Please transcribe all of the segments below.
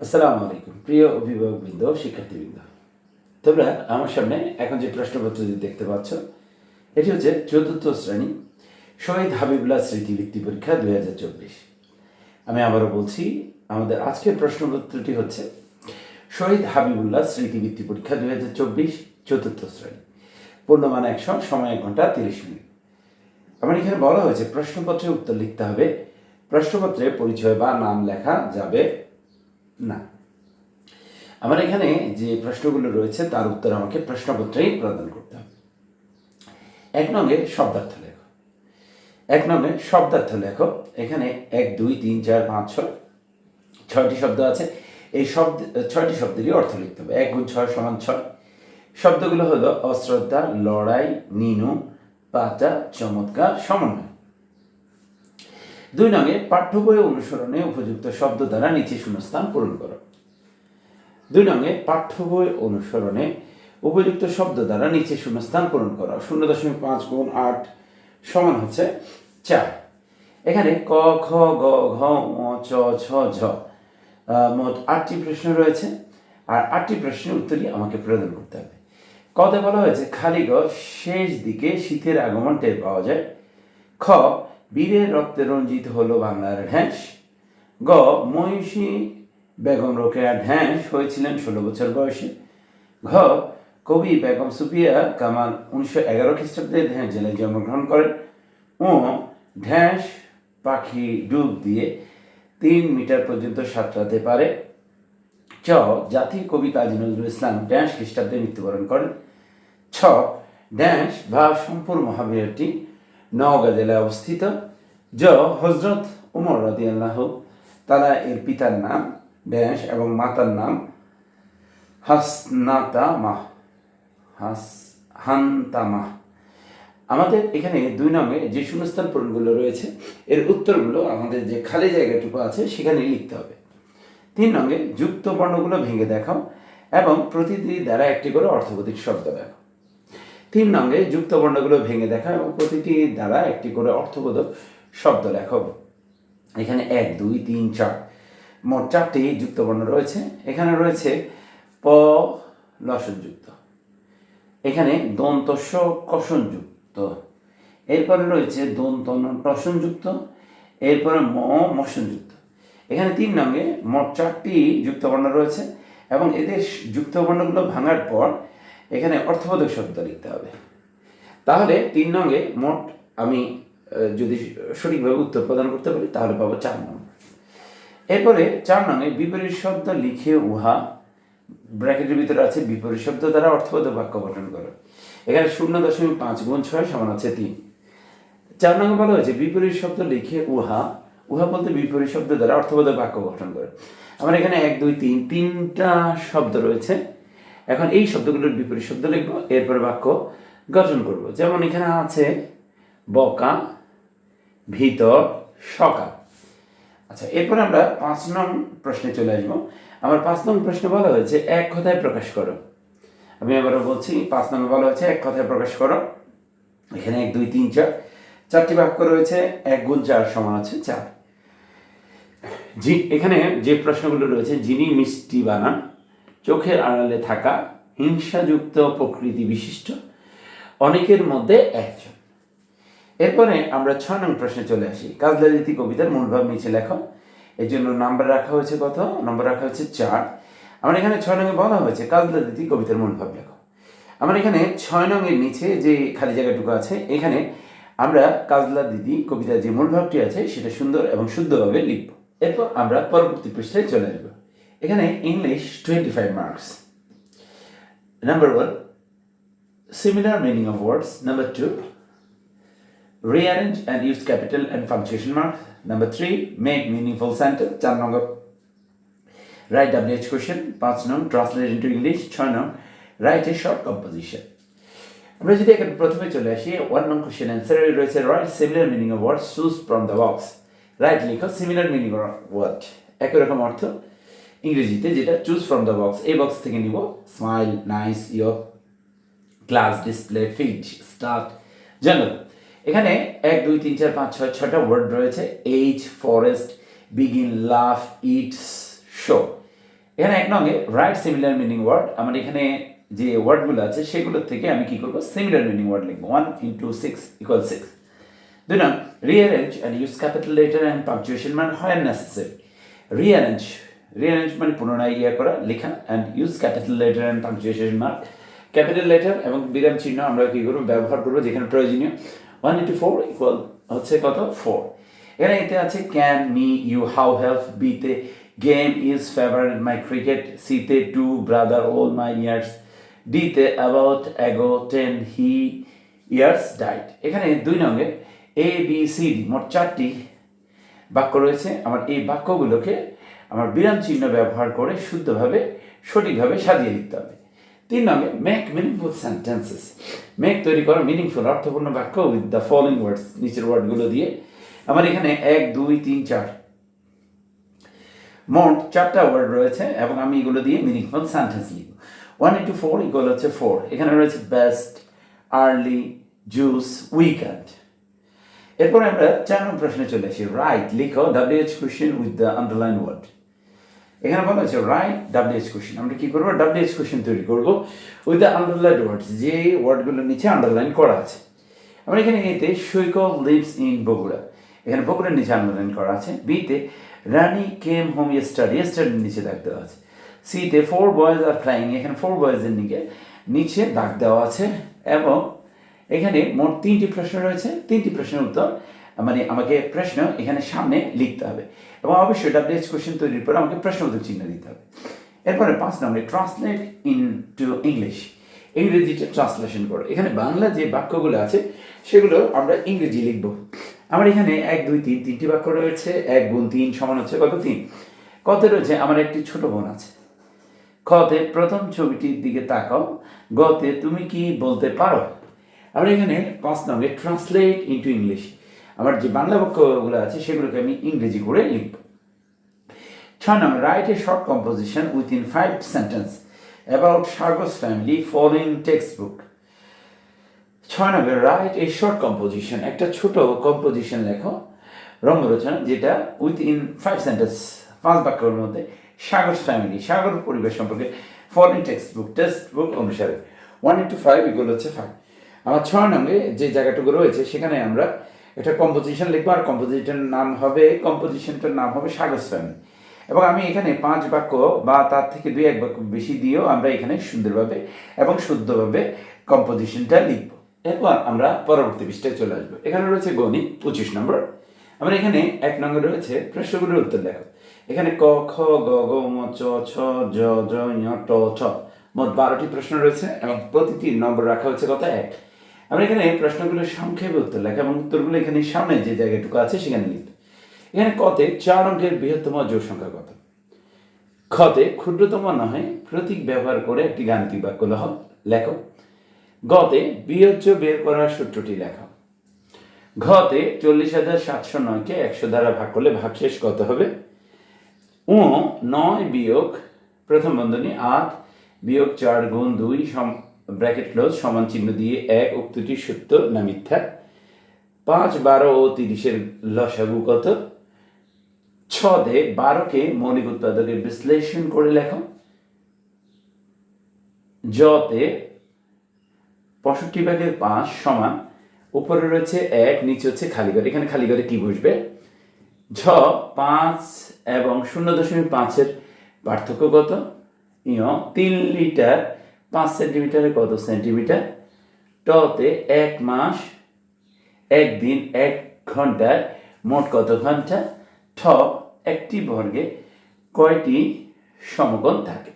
আসসালামু আলাইকুম। প্রিয় অভিভাবকবৃন্দ, শিক্ষার্থীবৃন্দ, তোমরা আমার সামনে এখন যে প্রশ্নপত্রটি দেখতে পাচ্ছ, এটি হচ্ছে চতুর্থ শ্রেণি শহীদ হাবিবুল্লাহ স্মৃতি বৃত্তি পরীক্ষা দুই হাজার চব্বিশ। আমি আবারও বলছি, আমাদের আজকের প্রশ্নপত্রটি হচ্ছে শহীদ হাবিবুল্লাহ স্মৃতি বৃত্তি পরীক্ষা দুই হাজার চব্বিশ চতুর্থ শ্রেণি। পূর্ণমান একশো সময় এক ঘণ্টা তিরিশ মিনিট। আমার এখানে বলা হয়েছে, প্রশ্নপত্রে উত্তর লিখতে হবে, প্রশ্নপত্রে পরিচয় বা নাম লেখা যাবে না। আমার এখানে যে প্রশ্নগুলো রয়েছে, তার উত্তর আমাকে প্রশ্নপত্রেই প্রদান করতে হবে। এক নঙ্গে শব্দার্থ লেখো। এক নঙ্গে শব্দার্থ লেখো। এখানে এক, দুই, তিন, চার, পাঁচ, ছয়, ছয়টি শব্দ আছে। এই শব্দ, ছয়টি শব্দেরই অর্থ লিখতে হবে। এক গুণ ছয় সমান ছয়। শব্দগুলো হলো অশ্রদ্ধা, লড়াই, নিনু, পাতা, চমৎকার, সমন্বয়। দুই নঙ্গে পাঠ্য বই অনুসরণে উপযুক্ত শব্দ দ্বারা নিচে শূন্যস্থান পূরণ করো। দুই নঙ্গে পাঠ্য বই অনুসরণে উপযুক্ত শব্দ দ্বারা নিচে শূন্যস্থান পূরণ করো। শূন্য দশমিক পাঁচ গুণ আট সমান হচ্ছে চার। এখানে ক, খ, গ, ঘ ম চ ছ ঝ মোট আটটি প্রশ্ন রয়েছে। আর আটটি প্রশ্নের উত্তরই আমাকে প্রদান করতে হবে। কতে বলা হয়েছে, খালি গ শেষ দিকে শীতের আগমন টের পাওয়া যায়। খ বীরের রক্তে রঞ্জিত হলো বাংলার ঢ্যাঁস। গ, মহিষী বেগম রোকেয়া ঢ্যাঁস হয়েছিলেন ষোলো বছর বয়সে। ঘ, কবি বেগম সুফিয়া কামাল উনিশশো এগারো খ্রিস্টাব্দে ঢ্যাঁস জেলায় জন্মগ্রহণ করেন ও ঢ্যাঁস পাখি ডুব দিয়ে তিন মিটার পর্যন্ত সাঁতরাতে পারে। চ জাতির কবি কাজী নজরুল ইসলাম ড্যাশ খ্রিস্টাব্দে মৃত্যুবরণ করেন। ছ ড্যাশ বা সম্পুর মহাবীরটি নওগাঁ জেলায় অবস্থিত জ হজরত উমর রাদি আল্লাহ তারা এর পিতার নাম ড্যাশ এবং মাতার নাম হাসনাতামা, হাস, হান্তামা। আমাদের এখানে দুই নামে যে শূন্যস্থান পূরণগুলো রয়েছে, এর উত্তরগুলো আমাদের যে খালি জায়গাটুকু আছে সেখানে লিখতে হবে। তিন নঙ্গে যুক্ত বর্ণগুলো ভেঙে দেখাও এবং প্রতিটি দ্বারা একটি করে অর্থবোধিক শব্দ লেখো তিন নঙ্গে যুক্ত বর্ণগুলো ভেঙে দেখাও এবং প্রতিটি দ্বারা একটি করে অর্থবোধক শব্দ লেখো এখানে এক, দুই, তিন, চার। মোট চারটি যুক্ত বর্ণ রয়েছে। এখানে রয়েছে প লসনযুক্ত এখানে দন্তস্ব কষণযুক্ত। এরপরে রয়েছে দন্ত টসনযুক্ত এরপরে ম মশনযুক্ত এখানে তিন নঙ্গে মোট চারটি যুক্তবর্ণ রয়েছে এবং এদের যুক্তবর্ণগুলো ভাঙার পর এখানে অর্থবোধক শব্দ লিখতে হবে। তাহলে তিন নঙ্গে মোট আমি যদি সঠিকভাবে উত্তর প্রদান করতে পারি, তাহলে পাবো চার নম্বর এরপরে চার নঙ্গে বিপরীত শব্দ লিখে উহা, ব্র্যাকেটের ভিতরে আছে বিপরীত শব্দ দ্বারা অর্থবোধক বাক্য গঠন করো। এখানে শূন্য দশমিক পাঁচ গুণ ছয় সমান আছে তিন। চার নম্বর বলা হয়েছে বিপরীত শব্দ লিখে উহা উহা বলতে বিপরীত শব্দ দ্বারা অর্থবোধক বাক্য গঠন করে। আমার এখানে এক, দুই, তিন, তিনটা শব্দ রয়েছে। এখন এই শব্দগুলোর বিপরীত শব্দ লিখব, এরপরে বাক্য গঠন করব। যেমন এখানে আছে বকা, ভিতর, সকাল। আচ্ছা এরপরে আমরা পাঁচ নং প্রশ্নে চলে আসব। আমার পাঁচ নং প্রশ্নে বলা হয়েছে, এক কথায় প্রকাশ করো। আমি আবারও বলছি, পাঁচ নম্বর বলা হয়েছে, এক কথায় প্রকাশ করো। এখানে এক, দুই, তিন, চার। চারটি বাক্য রয়েছে, এক গুণ চার সমান আছে চার। এখানে যে প্রশ্নগুলো রয়েছে, যিনি মিষ্টি বানান চোখের আড়ালে থাকা হিংসাযুক্ত প্রকৃতি বিশিষ্ট, অনেকের মধ্যে একজন। এরপরে আমরা ছয় নং প্রশ্নে চলে আসি। কাজলাদিতি কবিতার মূলভাব নিচে লেখো। এর জন্য নাম্বার রাখা হয়েছে কত? নম্বর রাখা হয়েছে চার। আমার এখানে ছয় নঙে বলা হয়েছে কাজলাদিতি কবিতার মূলভাব লেখো। আমার এখানে ছয় নঙের নিচে যে খালি জায়গাটুকু আছে, এখানে আমরা কাজলা দিদি কবিতার যে মূলভাবটি আছে, সেটা সুন্দর এবং শুদ্ধভাবে লিখব। এরপর আমরা পরবর্তী পৃষ্ঠায় চলে আসব। এখানে English twenty five marks number one similar meaning of words. Number two, rearrange and use capital and punctuation marks. Number three, make meaningful sentence. চার নম্বর write WH question. পাঁচ নং translate into English. ছয় নং write a short composition. আমরা যদি এখানে প্রথমে চলে আসি ওয়ান নং কোশ্চেন অ্যান্সারে রয়েছে write similar meaning of word choose from the box write লিখো সিমিলার মিনিং অফ ওয়ার্ড একই রকম অর্থ ইংরেজিতে যেটা চুজ ফ্রম দ্য বক্স এই বক্স থেকে নিব smile nice your class display fit start jungle এখানে এক, দুই, তিন, চার, পাঁচ, ছয় ছটা ওয়ার্ড রয়েছে H forest begin love it's show এখানে এক নঙ্গে রাইট সিমিলার মিনিং ওয়ার্ড আমার এখানে যে ওয়ার্ডগুলো আছে সেগুলোর থেকে আমি কি করব? সিমিলার মিনিং ওয়ার্ড লিখব। One into six equal six দুই নং rearrange and use capital letter and punctuation মানে হয় নেসেসারি রিঅ্যারেঞ্জ রিঅ্যারেঞ্জ মানে পুনরায় ইয়ে করা, লেখা and use capital letter and punctuation mark capital letter এবং বিরাম চিহ্ন আমরা কী করব? ব্যবহার করব, যেখানে প্রয়োজনীয়। ওয়ান ইন্টু ফোর ইকুয়াল হচ্ছে কত? ফোর এখানে এতে আছে can me you how help বিতে game is favourite my cricket সিতে to brother all my years ডিতে about ago ten he years died এখানে দুই নঙ্গে এ বি সি ডি মোট চারটি বাক্য রয়েছে। আমার এই বাক্যগুলোকে আমার বিরাম চিহ্ন ব্যবহার করে শুদ্ধভাবে, সঠিকভাবে সাজিয়ে লিখতে হবে। তিন নম্বরে মেক মিনিংফুল সেন্টেন্সেস মেক তৈরি করো মিনিংফুল অর্থপূর্ণ বাক্য উইথ দ্য ফলোইং ওয়ার্ডস নিচের ওয়ার্ডগুলো দিয়ে। আমার এখানে এক, দুই, তিন, চার। মোট চারটা ওয়ার্ড রয়েছে এবং আমি এগুলো দিয়ে মিনিংফুল সেন্টেন্স লিখব। ওয়ান ইন্টু ফোর ইকুয়াল হচ্ছে ফোর এখানে রয়েছে বেস্ট আর্লি জুস উইকেন্ড এরপর আমরা চার নম্বর প্রশ্নে চলে আসি। রাইট লিখো WH question with the underline word এখানে বলা হচ্ছে রাইট ডাব্লিউএইচ কোশ্চেন আমরা কি করব? ডাব্লিউএইচ কোশ্চেন তৈরি করব উইথ দ্য আন্ডারলাইন ওয়ার্ডস যে ওয়ার্ডগুলোর নিচে আন্ডারলাইন করা আছে। আমরা এখানে এতে সৈকল লিভস ইন বগুড়া এখানে বগুড়ার নিচে আন্ডারলাইন করা আছে। বিতে রানি কেম হোম স্টাডি স্টাডির নিচে দাগ দেওয়া আছে। সিতে ফোর বয়েজ আর ফ্লাইং এখানে ফোর বয়েজের নিচে নিচে দাগ দেওয়া আছে এবং এখানে মোট তিনটি প্রশ্ন রয়েছে। তিনটি প্রশ্নের উত্তর মানে আমাকে প্রশ্ন এখানে সামনে লিখতে হবে। এবং অবশ্যই ডাব্লিউএইচ কোশ্চেন তৈরির পর আমাকে প্রশ্নবোধক চিহ্ন দিতে হবে। এরপরে পাঁচ নম্বরে ট্রান্সলেট ইন টু ইংলিশ ইংরেজিতে ট্রান্সলেশন করো। এখানে বাংলা যে বাক্যগুলো আছে, সেগুলো আমরা ইংরেজি লিখব। আমার এখানে এক, দুই, তিন, তিনটি বাক্য রয়েছে। এক গুণ তিন সমান হচ্ছে কত? তিন। কত রয়েছে? আমার একটি ছোট বোন আছে। খতে প্রথম ছবিটির দিকে তাকাও। গতে তুমি কি বলতে পারো? আমরা এখানে পাঁচ নম্বরে ট্রান্সলেট ইন্টু ইংলিশ আমার যে বাংলা বাক্যগুলো আছে, সেগুলোকে আমি ইংরেজি করে লিখব। ছয় নম্বর write a short composition within five sentence about সার্গস family following text book ছয় নম্বর রাইট এ শর্ট কম্পোজিশন একটা ছোট কম্পোজিশন লেখো রঙ্গরচনা যেটা উইথিন ফাইভ সেন্টেন্স পাঁচ বাক্যের মধ্যে সাগর ফ্যামিলি সাগর পরিবেশ সম্পর্কে following text book text book অনুসারে। ওয়ান ইন্টু ফাইভ এগুলো হচ্ছে ফাইভ আমার ছয় নম্বরে, যে জায়গাটুকু রয়েছে, সেখানে আমরা একটা কম্পোজিশন লিখব আর কম্পোজিশনের নাম হবে কম্পোজিশনটার নাম হবে সাগস ফ্যামিলি এবং আমি এখানে পাঁচ বাক্য বা তার থেকে দুই, এক বাক্য বেশি দিয়েও আমরা এখানে সুন্দরভাবে এবং শুদ্ধভাবে কম্পোজিশনটা লিখব। এরপর আমরা পরবর্তী পৃষ্ঠায় চলে আসব। এখানে রয়েছে গণিত, পঁচিশ নম্বর। আমরা এখানে এক নম্বর রয়েছে প্রশ্নগুলোর উত্তর দেখো। এখানে ক, খ, গ গ, ম, চ, ছ, জ জ ট ছ মোট বারোটি প্রশ্ন রয়েছে এবং প্রতিটি নম্বর রাখা হচ্ছে কত? এক। আমরা এখানে প্রশ্নগুলোর সংক্ষেপে উত্তর লেখা এবং উত্তরগুলো এখানে সামনে যে জায়গাটুকু আছে সেখানে লিখতে এখানে কতে চার অঙ্কের বৃহত্তম জোর সংখ্যা কত? খতে ক্ষুদ্রতম নয় প্রতীক ব্যবহার করে একটি গাণিতিক বাক্য লেখো। গতে বিয়োজ্য বের করার সূত্রটি লেখো। ঘতে চল্লিশ হাজার সাতশো নয়কে একশো দ্বারা ভাগ করলে ভাগশেষ কত হবে? ও নয় বিয়োগ, প্রথম বন্ধনী আট, বিয়োগ চার গুণ দুই ব্র্যাকেট ক্লোজ, সমান চিহ্ন দিয়ে এক উক্তিটি সত্য না মিথ্যা। পাঁচ, বারো ও তিরিশের লসাগু কত? ছদে বারোকে মৌলিক উৎপাদকের বিশ্লেষণ করে লেখো। জতে পঁয়ষট্টি ভাগের পাঁচ সমান, উপরে রয়েছে এক, নিচে হচ্ছে খালি ঘর। এখানে খালি ঘরে কি বসবে? ঝ, পাঁচ এবং শূন্য দশমিক পাঁচের পার্থক্য কত? ইয়, তিন লিটার পাঁচ সেন্টিমিটারে কত সেন্টিমিটার? টতে এক মাস, একদিন এক ঘন্টায় মোট কত ঘণ্টা? ঠ, একটি বর্গে কয়টি সমকোণ থাকে?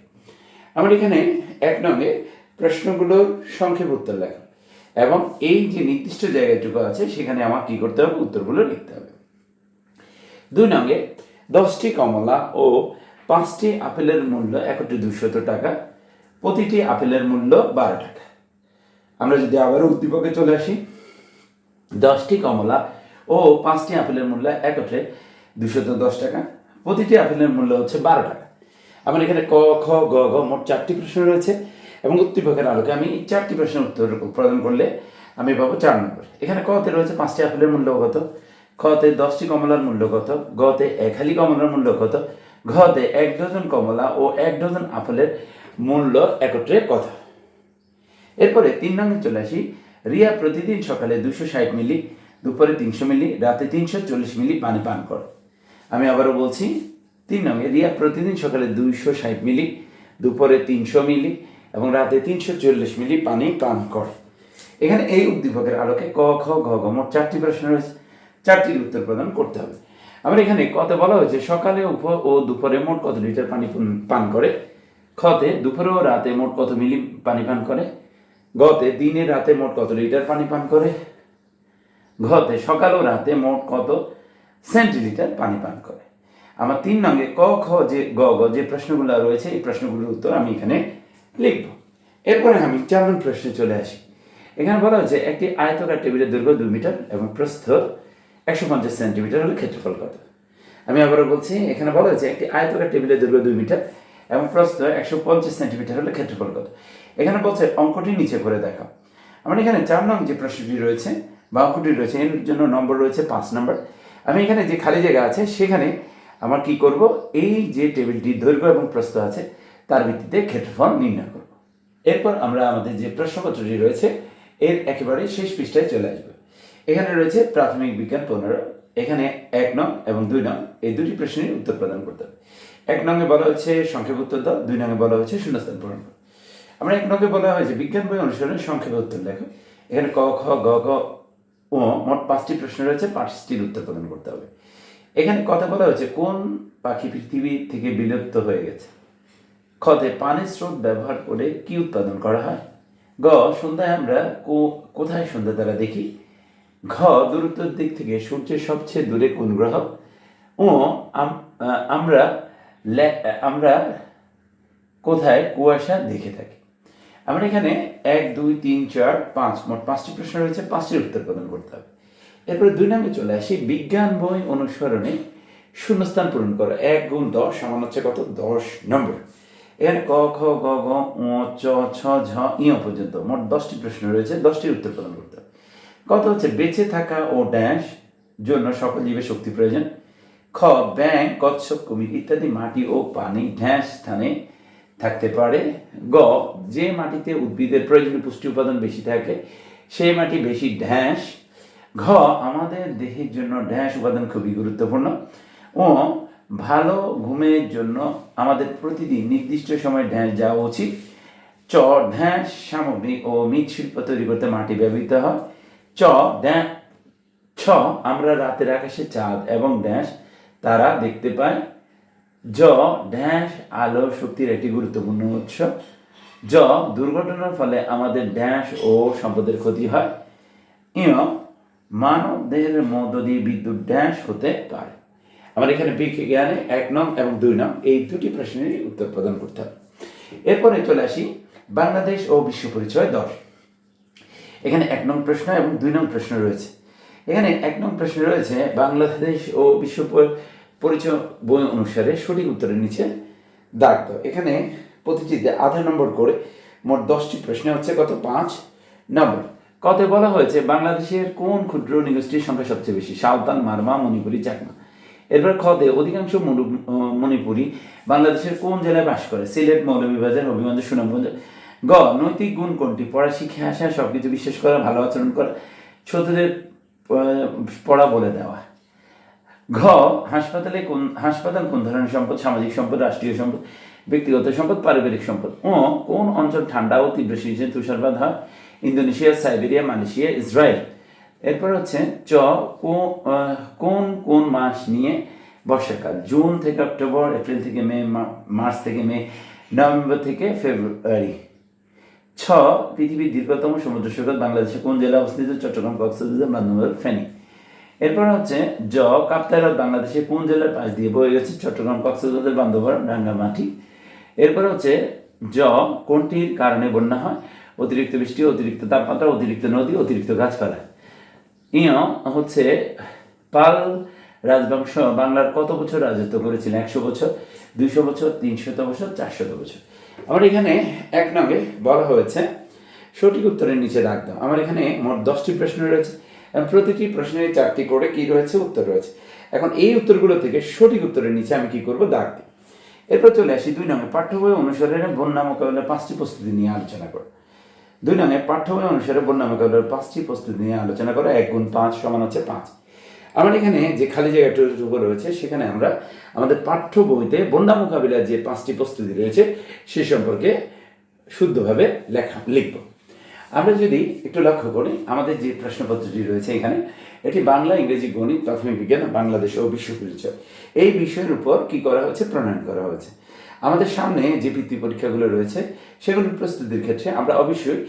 আমরা এখানে এক নঙ্গে প্রশ্নগুলোর সংক্ষেপ উত্তর লেখা। এবং এই যে নির্দিষ্ট জায়গাটুকু আছে, সেখানে আমার কি করতে হবে? উত্তরগুলো লিখতে হবে। দুই নঙ্গে দশটি কমলা ও পাঁচটি আপেলের মূল্য একটি দুশত টাকা। প্রতিটি আপেলের মূল্য বারো টাকা। আমরা যদি আবারও উদ্দীপকে চলে আসি, দশটি কমলা ও পাঁচটি আপেলের মূল্য একত্রে দুশত দশ টাকা, প্রতিটি আপেলের মূল্য হচ্ছে বারো টাকা। আমার এখানে ক, খ, গ, ঘ মোট চারটি প্রশ্ন রয়েছে এবং উদ্দীপকের আলোকে আমি চারটি প্রশ্নের উত্তর প্রদান করলে আমি পাবো চার নম্বর। এখানে কতে রয়েছে পাঁচটি আপেলের মূল্য কত? খতে দশটি কমলার মূল্য কত? গতে এক হালি কমলার মূল্য কত? ঘতে এক ডজন কমলা ও এক ডজন আপেলের মূল্য একত্রে কথা। এরপরে তিন নঙ্গে চলে আসি। রিয়া প্রতিদিন সকালে দুশো ষাট মিলি, দুপুরে তিনশো মিলি, রাতে তিনশো চল্লিশ মিলি পানি পান করে। আমি আবারও বলছি, তিন নঙ্গে রিয়া প্রতিদিন সকালে দুইশো ষাট মিলি, দুপুরে তিনশো মিলি এবং রাতে তিনশো চল্লিশ মিলি পানি পান করে। এখানে এই উদ্দীপকের আলোকে ক, খ, ঘ ঘ মোট চারটি প্রশ্ন রয়েছে। চারটির উত্তর প্রদান করতে হবে। আমার এখানে কত বলা হয়েছে, সকালে উপ ও দুপুরে মোট কত লিটার পান- পান করে? খতে দুপুরে ও রাতে মোট কত মিলি পানি পান করে? গতে দিনে রাতে মোট কত লিটার পানি পান করে? ঘতে সকাল ও রাতে মোট কত সেন্টিলিটার পানি পান করে? আমার তিন নঙ্গে ক, খ, যে, গ গ, যে প্রশ্নগুলো রয়েছে, এই প্রশ্নগুলোর উত্তর আমি এখানে লিখব। এরপরে আমি চার নং প্রশ্নে চলে আসি। এখানে বলা হয়েছে, একটি আয়তকার টেবিলের দৈর্ঘ্য দুই মিটার এবং প্রস্থ একশো পঞ্চাশ সেন্টিমিটার হলে ক্ষেত্রফল কত? আমি আবারও বলছি, এখানে বলা হয়েছে, একটি আয়তকার টেবিলের দৈর্ঘ্য দুই মিটার এবং প্রস্থ একশো পঞ্চাশ সেন্টিমিটার হলে ক্ষেত্রফল কত? এখানে বলছে অঙ্কটি নিচে করে দেখা আমার এখানে চার নং যে প্রশ্নটি রয়েছে বা অঙ্কটি রয়েছে, এর জন্য নম্বর রয়েছে পাঁচ নম্বর। আমি এখানে যে খালি জায়গা আছে, সেখানে আমার কি করব? এই যে টেবিলটি দৈর্ঘ্য এবং প্রস্থ আছে, তার ভিত্তিতে ক্ষেত্রফল নির্ণয় করব। এরপর আমরা আমাদের যে প্রশ্নপত্রটি রয়েছে, এর একেবারে শেষ পৃষ্ঠায় চলে আসবে। এখানে রয়েছে প্রাথমিক বিজ্ঞান পনেরো এখানে এক নং এবং দুই নং এই দুটি প্রশ্নের উত্তর প্রদান করতে হবে। এক নঙ্গে বলা হচ্ছে সংক্ষেপ উত্তর দাও, দুই নঙ্গে বলা হচ্ছে শূন্যস্থান পূরণ করো। আমরা এক নঙ্গে বলা হয়েছে বিজ্ঞান বই অনুসরণে সংক্ষেপে উত্তর লেখো। এখানে ক, খ, গ ঘ ও মোট পাঁচটি প্রশ্ন রয়েছে, পাঁচটির উত্তর প্রদান করতে হবে। এখানে কথা বলা হয়েছে কোন পাখি পৃথিবী থেকে বিলুপ্ত হয়ে গেছে? খতে পানির স্রোত ব্যবহার করে কি উৎপাদন করা হয়? গ, সন্ধ্যায় আমরা কোথায় সন্ধ্যা তারা দেখি? ঘ, দূরত্বর দিক থেকে সূর্যের সবচেয়ে দূরে কোন গ্রহ? ও, আম- আমরা আমরা কোথায়? কুয়াশা দেখে থাকি। আমরা এখানে এক, দুই, তিন, চার, পাঁচ, মোট পাঁচটি প্রশ্ন রয়েছে, পাঁচটির উত্তর প্রদান করতে হবে। এরপরে দুই নম্বরে চলে আসি, বিজ্ঞান বই অনুসরণে শূন্যস্থান পূরণ করো, এক গুণ দশ, সমান হচ্ছে কত? দশ নম্বর। এখানে ক, খ, গ ও চ ছ ঝ ইয় পর্যন্ত মোট দশটি প্রশ্ন রয়েছে, দশটির উত্তর প্রদান করতে কত হচ্ছে? বেঁচে থাকা ও ড্যাশ জন্য সকল জীবের শক্তি প্রয়োজন। খ ব্যাং কচ্ছপ, কুমির ইত্যাদি মাটি ও পানি ঢ্যাঁস স্থানে থাকতে পারে। গ, যে মাটিতে উদ্ভিদের প্রয়োজনীয় পুষ্টি উপাদান বেশি থাকে, সেই মাটি বেশি ঢ্যাঁস ঘ, আমাদের দেহের জন্য ঢ্যাঁস উপাদান খুবই গুরুত্বপূর্ণ। ও, ভালো ঘুমের জন্য আমাদের প্রতিদিন নির্দিষ্ট সময় ঢ্যাঁস যাওয়া উচিত। চ ঢ্যাঁস সামগ্রী ও মৃৎশিল্প তৈরি করতে মাটি ব্যবহৃত হয়। চ ছ, আমরা রাতের আকাশে চাঁদ এবং ড্যাশ তারা দেখতে পাই জ ড্যাশ আলো, শক্তির একটি গুরুত্বপূর্ণ উৎস। জ, দুর্ঘটনার ফলে আমাদের ড্যাশ ও সম্পদের ক্ষতি হয়। ইয় মানব দেহের মধ্য দিয়ে বিদ্যুৎ ড্যাশ হতে পারে। আমার এখানে বিজ্ঞানে এক নং এবং দুই নং, এই দুটি প্রশ্নেরই উত্তর প্রদান করতে হবে। এরপরে চলে আসি, বাংলাদেশ ও বিশ্ব পরিচয় দশ। এখানে এক নং প্রশ্ন এবং দুই নং প্রশ্ন রয়েছে। এখানে এক নং প্রশ্ন রয়েছে, বাংলাদেশ ও বিশ্ব পরিচয় বই অনুসারে সঠিক উত্তরের নিচে দাগ এখানে প্রতিটিতে আধা নম্বর করে মোট দশটি প্রশ্ন হচ্ছে কত? পাঁচ নম্বর। কত বলা হয়েছে, বাংলাদেশের কোন ক্ষুদ্র নৃগোষ্ঠীর সংখ্যা সবচেয়ে বেশি? সাঁওতাল মারমা, মণিপুরি, চাকমা। এরপর খতে অধিকাংশ মণি- মণিপুরি বাংলাদেশের কোন জেলায় বাস করে? সিলেট, মৌলভীবাজার, হবিগঞ্জ, সুনামগঞ্জ গ, নৈতিক গুণ কোনটি? পড়া, শিখে আসা, সবকিছু বিশ্বাস করা, ভালো আচরণ করা। ছোটদের পড়া বলে দেওয়া। ঘ, হাসপাতালে কোন, হাসপাতাল কোন ধরনের সম্পদ? সামাজিক সম্পদ, রাষ্ট্রীয় সম্পদ, ব্যক্তিগত সম্পদ, পারিবারিক সম্পদ। ও কোন অঞ্চল ঠান্ডা ও তীব্র শীতে তুষারপাত হয়? Indonesia, Siberia, Malaysia, Israel. এরপর হচ্ছে চ কোন কোন মাস নিয়ে বর্ষাকাল জুন থেকে অক্টোবর, এপ্রিল থেকে মা- মার্চ থেকে মে, নভেম্বর থেকে ফেব্রুয়ারি। ছ, পৃথিবীর দীর্ঘতম সমুদ্র সৈকত বাংলাদেশে কোন জেলা অবস্থিত? চট্টগ্রাম, কক্সবাজার বান্দরবান ফেনী। এরপর হচ্ছে জ, কাপ্তাই হ্রদ বাংলাদেশে কোন জেলার পাশ দিয়ে বয়ে গেছে? চট্টগ্রাম, কক্সবাজার, বান্দরবান, রাঙ্গামাটি। এরপর হচ্ছে জ, কোনটির কারণে বন্যা হয়? অতিরিক্ত বৃষ্টি, অতিরিক্ত তাপমাত্রা, অতিরিক্ত নদী, অতিরিক্ত গাছপালা। ইয় হচ্ছে পাল রাজবংশ বাংলার কত বছর রাজত্ব করেছিল একশো বছর। দুইশো বছর, তিনশত বছর, চারশত বছর। আমার এখানে এক নঙ্গে বলা হয়েছে। সঠিক উত্তরের নিচে দাগ দাও। আমার এখানে মোট দশটি প্রশ্ন রয়েছে। প্রতিটি প্রশ্নের চারটি করে কি রয়েছে? উত্তর রয়েছে। এখন এই উত্তরগুলো থেকে সঠিক উত্তরের নিচে আমি কি করব? দাগ দিই। এরপর চলে আসি দুই নঙ্গে পাঠ্য বই অনুসারে বন্যা মোকাবিলার পাঁচটি প্রস্তুতি নিয়ে আলোচনা করো। দুই নঙ্গে পাঠ্য বই অনুসারে বন্যা মোকাবিলার পাঁচটি প্রস্তুতি নিয়ে আলোচনা করো। এক গুণ পাঁচ সমান হচ্ছে পাঁচ। আমার এখানে যে খালি জায়গাটুকু রয়েছে, সেখানে আমরা আমাদের পাঠ্য বইতে বন্যা মোকাবিলার যে পাঁচটি প্রস্তুতি রয়েছে, সে সম্পর্কে শুদ্ধভাবে লেখা, লিখব। আমরা যদি একটু লক্ষ্য করি, আমাদের যে প্রশ্নপত্রটি রয়েছে এখানে, এটি বাংলা, ইংরেজি, গণিত, প্রাথমিক বিজ্ঞান, বাংলাদেশ ও বিশ্ব পরিচয়। এই বিষয়ের উপর কি করা হয়েছে প্রণয়ন করা হয়েছে আমাদের সামনে যে বৃত্তি পরীক্ষাগুলো রয়েছে সেগুলোর প্রস্তুতির ক্ষেত্রে আমরা অবশ্যই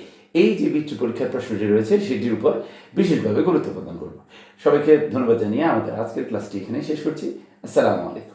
এই যে বৃত্তি পরীক্ষার প্রশ্নটি রয়েছে, সেটির উপর বিশেষভাবে গুরুত্ব প্রদান করব। সবাইকে ধন্যবাদ জানিয়ে আমাদের আজকের ক্লাসটি এখানে শেষ করছি। আসসালামু আলাইকুম।